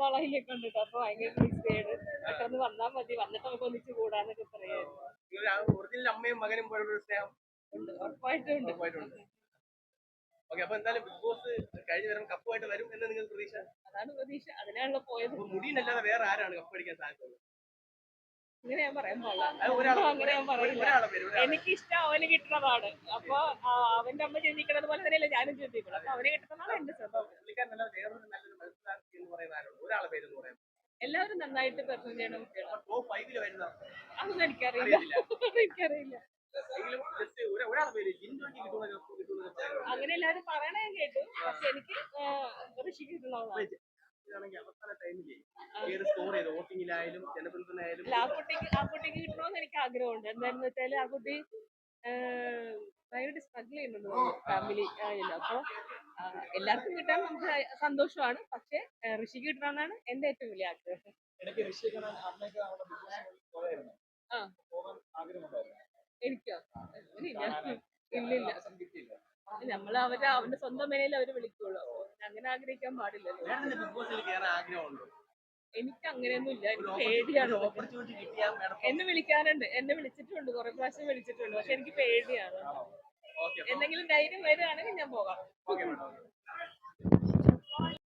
പ്രൊഫൈലൊക്കെ കണ്ടിട്ട് അപ്പൊ ഭയങ്കര ബിസിയാണ് പെട്ടെന്ന് വന്നാ മതി. വന്നിട്ട് നമുക്ക് ഒന്നിച്ച് കൂടാന്നൊക്കെ പറയായിരുന്നു ഒറിജിനൽ അമ്മയും മകനും സ്നേഹം ഉറപ്പായിട്ടുണ്ട്. ഓക്കെ അപ്പൊ എന്തായാലും ബിഗ് ബോസ് കഴിഞ്ഞ് വരുമ്പോൾ കപ്പുമായിട്ട് വരും എന്ന് നിങ്ങൾ പ്രതീക്ഷ? അതാണ് പ്രതീക്ഷ. അതിനാണല്ലോ പോയത്. വേറെ ആരാണ് കപ്പ് അടിക്കാൻ ഞാൻ പറയാൻ പാടില്ല. അങ്ങനെ ഞാൻ എനിക്ക് ഇഷ്ടം അവന് കിട്ടുന്നതാണ് അപ്പൊ അവന്റെ അമ്മ ചിന്തിക്കണത് പോലെ തന്നെയല്ലേ ഞാനും ചിന്തിക്കണം അപ്പൊ അവനെ കിട്ടുന്നതാണ് എന്റെ സ്വഭാവം. എല്ലാവരും നന്നായിട്ട് പെർഫോം ചെയ്യണം അതൊന്നും എനിക്കറിയില്ല. എനിക്കറിയില്ല. അങ്ങനെ എല്ലാരും പറയണ ഞാൻ കേട്ടു. പക്ഷെ എനിക്ക് ആ, ഋഷിക്ക് കുട്ടിക്ക് ആ കുട്ടിക്ക് കിട്ടണമെന്ന് എനിക്ക് ആഗ്രഹമുണ്ട്. എന്താണെന്ന് വെച്ചാൽ ആ കുട്ടി ഭയങ്കര സ്ട്രഗിൾ ചെയ്യുന്നുണ്ട് ഫാമിലി ആയാലും അപ്പൊ ആ, എല്ലാവർക്കും കിട്ടാൻ നമുക്ക് സന്തോഷമാണ്. പക്ഷെ ഋഷിക്ക് കിട്ടണമെന്നാണ് എന്റെ ഏറ്റവും വലിയ ആഗ്രഹം. എനിക്കോ ഇല്ല ഇല്ലില്ല. നമ്മൾ അവരെ അവന്റെ സ്വന്തം മേനയിൽ അവർ വിളിക്കുള്ളൂ. അങ്ങനെ ആഗ്രഹിക്കാൻ പാടില്ലല്ലോ മേഡത്തിന് ബിഗ് ബോസിൽ കയറാൻ ആഗ്രഹമുണ്ടോ എനിക്ക് അങ്ങനെയൊന്നും ഇല്ല. എനിക്ക് പേടിയാണ് എന്നെ വിളിക്കാറുണ്ട് എന്നെ വിളിച്ചിട്ടുണ്ട്. കുറെ പ്രാവശ്യം വിളിച്ചിട്ടുണ്ട്. പക്ഷെ എനിക്ക് പേടിയാണ്. എന്തെങ്കിലും ധൈര്യം വരികയാണെങ്കിൽ ഞാൻ പോകാം.